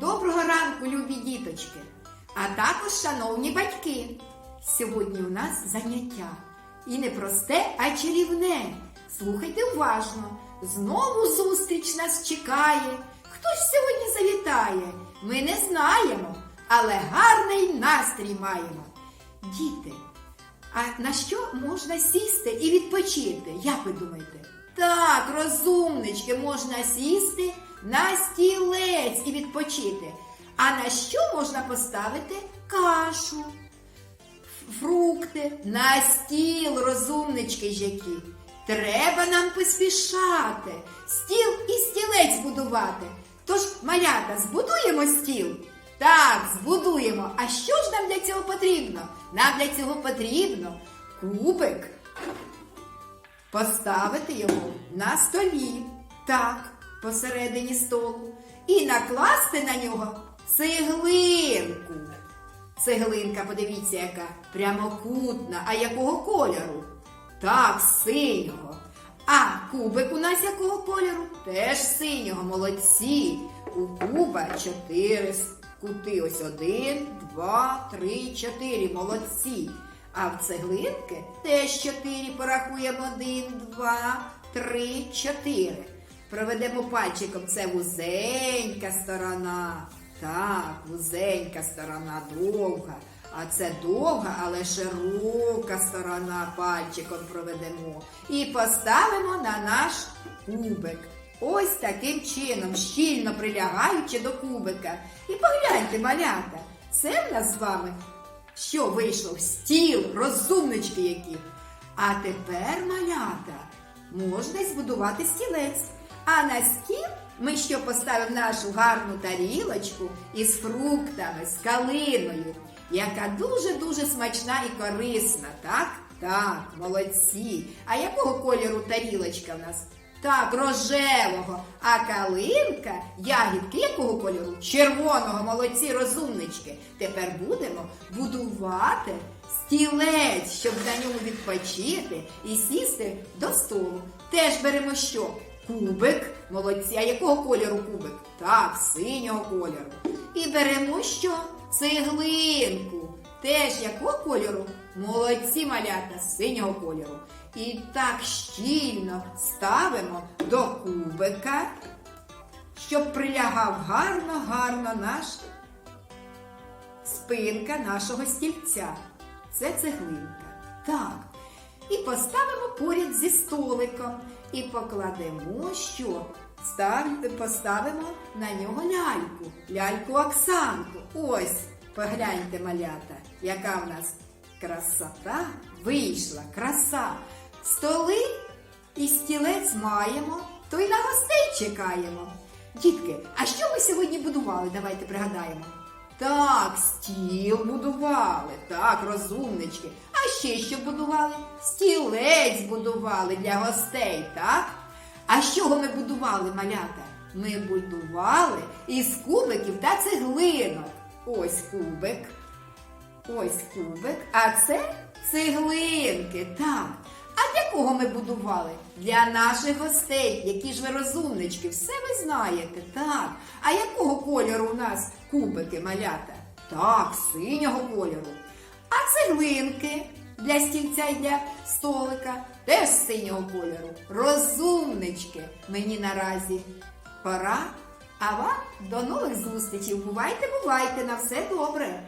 Доброго ранку, любі діточки, а також шановні батьки. Сьогодні у нас заняття. І не просте, а чарівне. Слухайте уважно. Знову зустріч нас чекає. Хто ж сьогодні завітає? Ми не знаємо, але гарний настрій маємо. Діти, а на що можна сісти і відпочити? Як ви думаєте? Так, розумнички, можна сісти на стілець і відпочити. А на що можна поставити кашу, фрукти на стіл, розумнички ж які. Треба нам поспішати, стіл і стілець будувати. Тож, малята, збудуємо стіл. Так, збудуємо. А що ж нам для цього потрібно? Нам для цього потрібно кубик, поставити його на столі, так, посередині столу, і накласти на нього цеглинку. Цеглинка, подивіться, яка прямокутна, а якого кольору? Так, синього. А кубик у нас якого кольору? Теж синього, молодці. У куба чотири кути. Ось один, два, три, чотири. Молодці. А в цеглинки теж чотири. Порахуємо один, два, три, чотири. Проведемо пальчиком. Це вузенька сторона. Так, вузенька сторона, довга. А це довга, але широка сторона пальчиком проведемо. І поставимо на наш кубик. Ось таким чином, щільно прилягаючи до кубика. І погляньте, малята, це в нас з вами що вийшло? Стіл, розумнички які. А тепер, малята, можна збудувати стілець. А на стіл ми що поставимо нашу гарну тарілочку із фруктами, з калиною, яка дуже-дуже смачна і корисна, так? Так, молодці. А якого кольору тарілочка в нас? Так, рожевого. А калинка, ягідки якого кольору? Червоного, молодці, розумнички. Тепер будемо будувати стілець, щоб на ньому відпочити і сісти до столу. Теж беремо що? Кубик, молодці. А якого кольору кубик? Так, синього кольору. І беремо що? Цеглинку. Теж якого кольору? Молодці малята синього кольору. І так щільно ставимо до кубика, щоб прилягав гарно-гарно наш спинка нашого стільця. Це цеглинка. Так. І поставимо поряд зі столиком. І покладемо що? Став- Поставимо на нього ляльку, ляльку Оксанку. Ось, погляньте, малята, яка в нас красота вийшла, краса. Столи і стілець маємо, то й на гостей чекаємо. Дітки, а що ми сьогодні будували? Давайте пригадаємо. Так, стіл будували, так, розумнички. А ще що будували? Стілець будували для гостей, так? А з чого ми будували, малята? Ми будували із кубиків та цеглинок. Ось кубик, ось кубик, а це цеглинки, так. А для кого ми будували? Для наших гостей, які ж ви розумнички, все ви знаєте, так. А якого кольору у нас кубики малята? Так, синього кольору. А цеглинки для стільця і для столика теж синього кольору. Розумнички. Мені наразі пора. А вам до нових зустрічей. Бувайте, бувайте, на все добре.